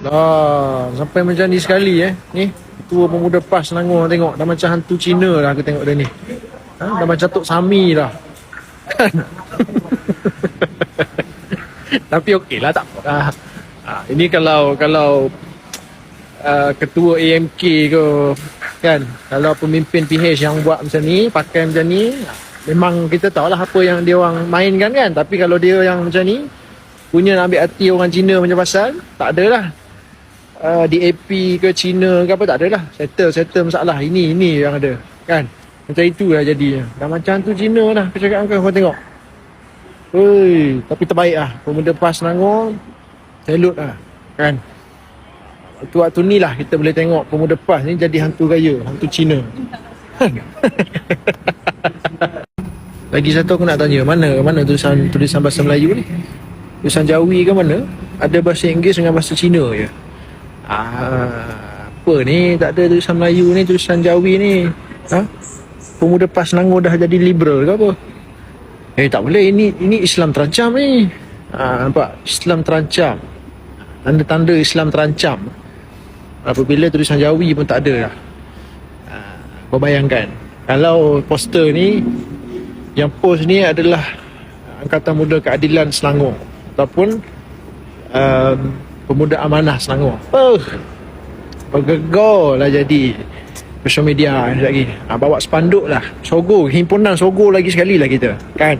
Dah sampai macam ni sekali eh. Ni tua pemuda PAS Selangor tengok dah macam hantu Cina lah aku tengok dia ni. Ha, dah macam Tok Sami. Kan? Tapi okey lah tak apa lah. Ha, ini kalau kalau uh, ketua AMK ke kan kalau pemimpin PH yang buat macam ni pakai macam ni memang kita tahu lah apa yang dia orang mainkan kan tapi kalau dia yang macam ni punya nak ambil hati orang Cina macam pasal tak ada lah uh, DAP ke Cina ke apa tak ada lah settle settle masalah ini ini yang ada kan macam itu lah jadinya dah macam tu Cina dah aku cakap kau kau tengok Oi, tapi terbaik lah pemuda PAS Selangor Salute lah kan Waktu-waktu ni lah kita boleh tengok pemuda PAS ni jadi hantu gaya, hantu Cina. Lagi satu aku nak tanya, mana mana tulisan tulisan bahasa Melayu ni? Tulisan Jawi ke mana? Ada bahasa Inggeris dengan bahasa Cina je. Ah, apa ni? Tak ada tulisan Melayu ni, tulisan Jawi ni. Ha? Pemuda PAS Selangor dah jadi liberal ke apa? Eh tak boleh, ini ini Islam terancam ni. Ah, nampak? Islam terancam. Tanda-tanda Islam terancam. Apabila tulisan Jawi pun tak ada lah. Ah, Kau bayangkan. Kalau poster ni, yang post ni adalah Angkatan Muda Keadilan Selangor. Ataupun um, Pemuda Amanah Selangor. Oh, bergegar lah jadi social media lagi. Ha, bawa spanduk lah. Sogo, himpunan Sogo lagi sekali lah kita. Kan?